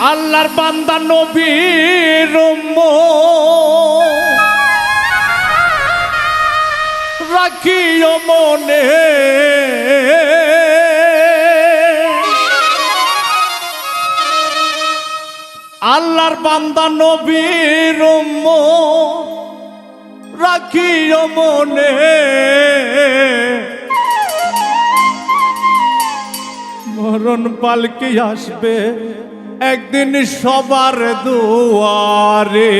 আল্লাহর বান্দা নবীর রাখিও মনে। আল্লাহর বান্দা নবীর রাখিও মনে। মরণ পালকি আসবে। একদিন সবার দুয়ারে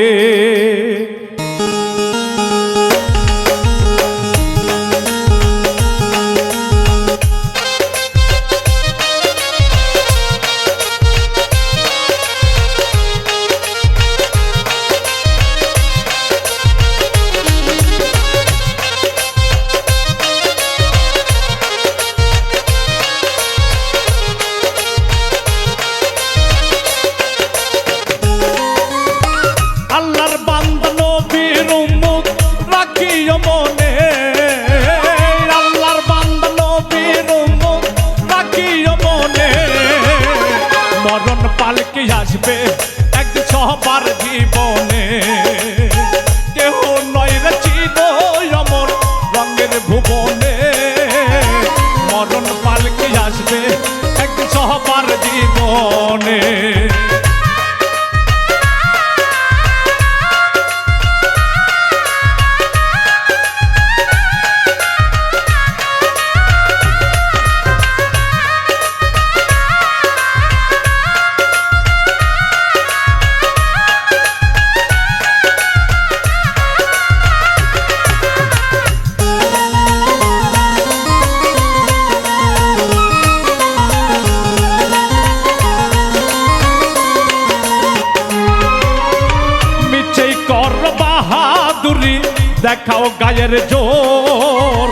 দেখাও গায়ের জোর।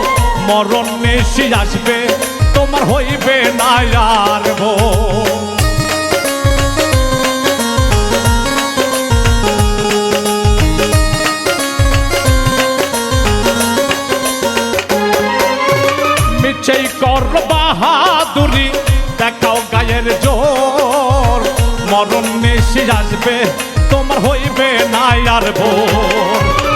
মরণ নেশি আসবে, তোমার হইবে না আর ভোর। মিছেই কর বাহাদুরি, দেখাও গায়ের জোর। মরণ নেশি আসবে, তোমার হইবে না আর ভোর।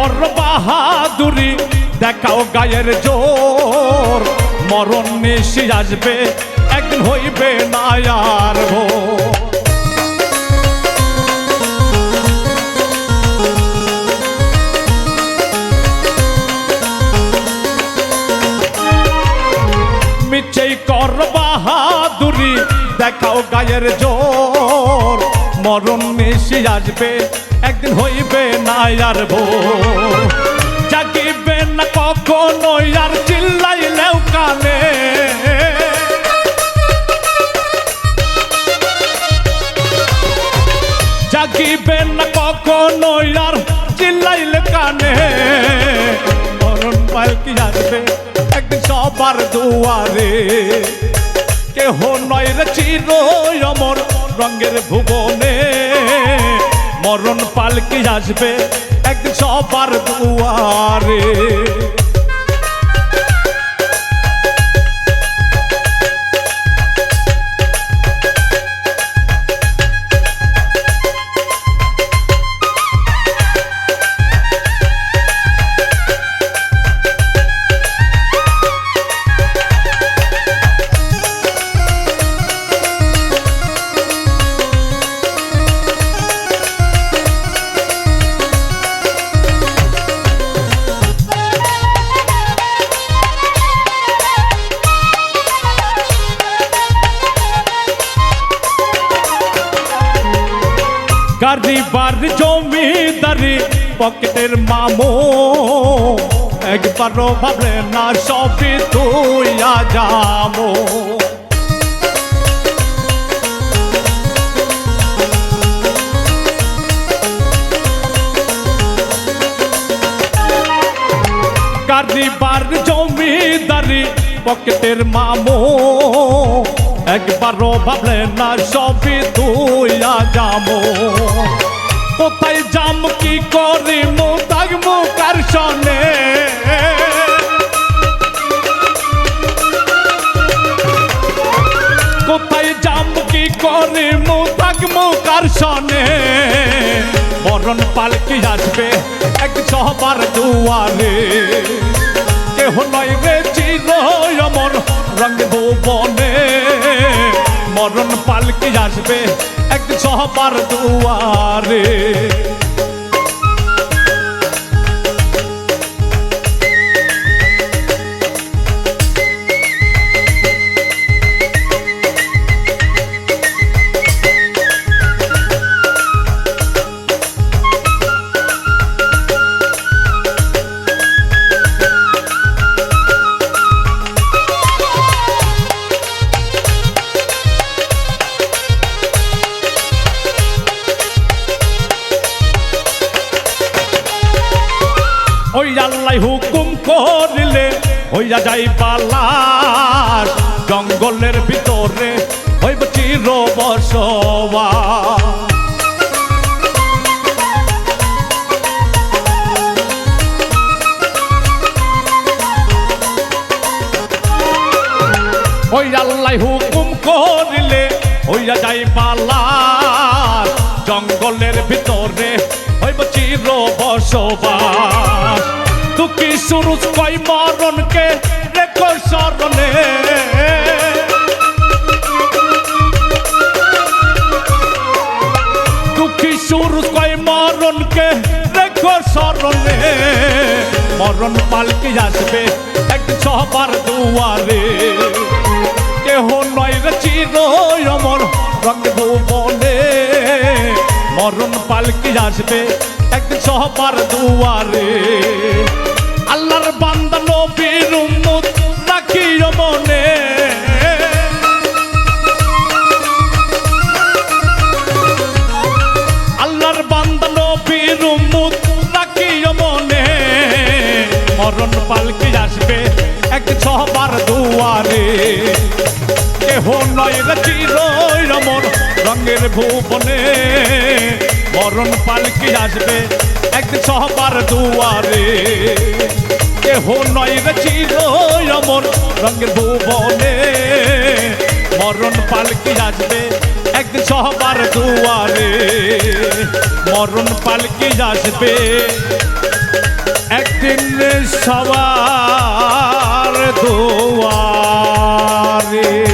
কর বাহাদুরি, দেখাও গায়ের জোর মরণ নিশি আসবে একদিন হইবে না আর ভোর। কর বাহাদুরি, দেখাও গায়ের জোর মরণ নিশি আসবে, একদিন হইবে না আর ভোর। জাগিবে না কখনো আর চিল্লাইলেও কানে। জাগিবে না কখনো আর চিল্লাইলে কানে। মরণ পালকি আসবে একদিন সবার দুয়ারে। কেহ নয় রে চির অমর রঙের ভুবনে। মরণ পালকে আসবে একদিন সবার দুয়ারে। গারিবার জমিদারি পকেটের মামো। একবারও ভাবলে না সবই তুইয়া যাব কারিবার জমিদারি পকেটের মামো। একবারও ভাবলে না, সবই তুইয়া যাব। কোথায় যাম কি করি মু থাকব কার সনে? কোথায় যাম কি করি মু থাকব কার সনে? মরণ পালকি আসবে এক সবার দুয়ারে। কেহ নয় রে চির অমর রঙ ভুবনে মরণ পালকে আসবে এক সহপার দুয়ারে। হইয়া যাই পালাস জঙ্গলের ভিতরে হইব চির আল্লাহ হুকুম করলে হইয়া যাই পালাস জঙ্গলের ভিতরে হইব চির বসবাস দুঃখী সুরুজ কই মরণকে রেখো স্মরণে। দুঃখী সুরুজ কই মরণকে রেখো স্মরণে। মরণ পালকি আসবে এক সবার দুয়ারে। কেহ নয় রে চির অমর রঙ ভুবনে মরণ পালকি আসবে এক সবার দুয়ারে। আল্লাহর বান্দা নবীর উম্মত রাখিও মনে। আল্লাহর বান্দা নবীর উম্মত রাখিও মনে। মরণ পালকি আসবে এক সবার দুয়ারে। কেহ নয় রে চির রমন রঙের ভুবনে। চরণ পালকি আসবে। এক সহবার দুয়ারে। কেহ নয় রে চির অমর রঙের ভুবনে। মরণ পালকি আসবে। এক সহবার দুয়ারে। মরণ পালকি আসবে। একদিন সবার দুয়ারে।